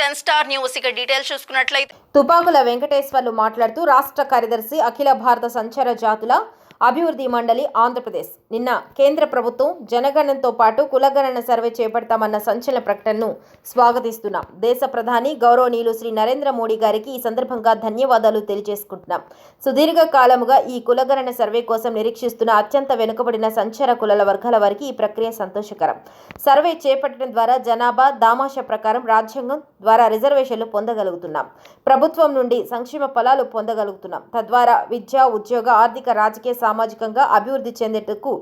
Ten star news. ఇక details చూసుకున్నట్లయితే తుపాకుల వెంకటేశ్వర్లు మాట్లాడుతూ రాష్ట్ర కార్యదర్శి అఖిల భారత సంచార జాతుల అభివృద్ధి మండలి ఆంధ్రప్రదేశ్. నిన్న కేంద్ర ప్రభుత్వం జనగణనతో పాటు కులగణన సర్వే చేపడతామన్న సంచలన ప్రకటనను స్వాగతిస్తున్నాం. దేశ ప్రధాని గౌరవనీయులు శ్రీ నరేంద్ర మోడీ గారికి ఈ సందర్భంగా ధన్యవాదాలు తెలియజేసుకుంటున్నాం. సుదీర్ఘ కాలముగా ఈ కులగణన సర్వే కోసం నిరీక్షిస్తున్న అత్యంత వెనుకబడిన సంచార కులాల వర్గాల వారికి ఈ ప్రక్రియ సంతోషకరం. సర్వే చేపట్టడం ద్వారా జనాభా దామాష ప్రకారం రాజ్యాంగం ద్వారా రిజర్వేషన్లు పొందగలుగుతున్నాం. ప్రభుత్వం నుండి సంక్షేమ ఫలాలు పొందగలుగుతున్నాం. తద్వారా విద్య ఉద్యోగ ఆర్థిక రాజకీయ సామాజికంగా అభివృద్ధి చెందేటకు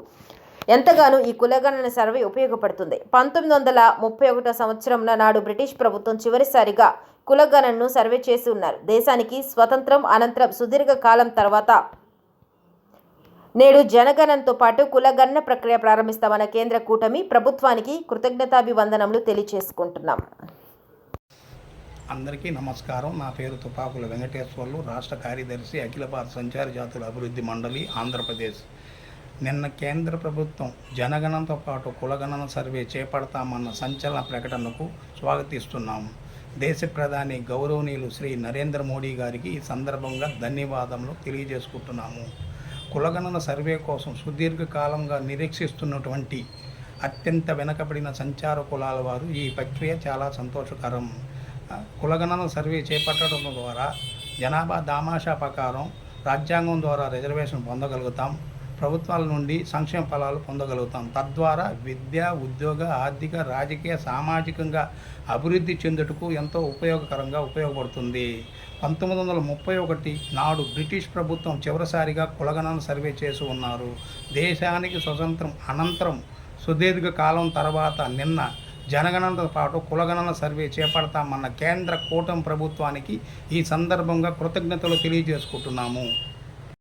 ఎంతగానో ఈ కులగణన సర్వే ఉపయోగపడుతుంది. పంతొమ్మిది వందల ముప్పై ఒకటో సంవత్సరం నాడు బ్రిటిష్ ప్రభుత్వం చివరిసారిగా కులగణనను సర్వే చేసి ఉన్నారు. దేశానికి స్వతంత్రం అనంతరం సుదీర్ఘ కాలం తర్వాత నేడు జనగణనతో పాటు కులగణన ప్రక్రియ ప్రారంభిస్తామన్న కేంద్ర కూటమి ప్రభుత్వానికి కృతజ్ఞతాభివందనములు తెలియజేసుకుంటున్నాం. అందరికీ నమస్కారం. నా పేరు తుపాకుల వెంకటేశ్వర్లు రాష్ట్ర కార్యదర్శి అఖిల భారత సంచార జాతుల అభివృద్ధి మండలి ఆంధ్రప్రదేశ్. నిన్న కేంద్ర ప్రభుత్వం జనగణనతో పాటు కులగణన సర్వే చేపడతామన్న సంచలన ప్రకటనకు స్వాగతిస్తున్నాము దేశ ప్రధాని గౌరవనీయులు శ్రీ నరేంద్ర మోడీ గారికి ఈ సందర్భంగా ధన్యవాదములు తెలియజేసుకుంటున్నాము. కులగణన సర్వే కోసం సుదీర్ఘకాలంగా నిరీక్షిస్తున్నటువంటి అత్యంత వెనకబడిన సంచార కులాల వారు ఈ ప్రక్రియ చాలా సంతోషకరం. కులగణన సర్వే చేపట్టడం ద్వారా జనాభా దామాషా ప్రకారం రాజ్యాంగం ద్వారా రిజర్వేషన్ పొందగలుగుతాం. ప్రభుత్వాల నుండి సంక్షేమ ఫలాలు పొందగలుగుతాం. తద్వారా విద్య ఉద్యోగ ఆర్థిక రాజకీయ సామాజికంగా అభివృద్ధి చెందుటకు ఎంతో ఉపయోగకరంగా ఉపయోగపడుతుంది. పంతొమ్మిది వందల ముప్పై ఒకటి నాడు బ్రిటిష్ ప్రభుత్వం చివరిసారిగా కులగణన సర్వే చేసి ఉన్నారు. దేశానికి స్వతంత్రం అనంతరం సుదీర్ఘ కాలం తర్వాత నిన్న జనగణనతో పాటు కులగణన సర్వే చేపడతామన్న కేంద్ర కూటమి ప్రభుత్వానికి ఈ సందర్భంగా కృతజ్ఞతలు తెలియజేసుకుంటున్నాము.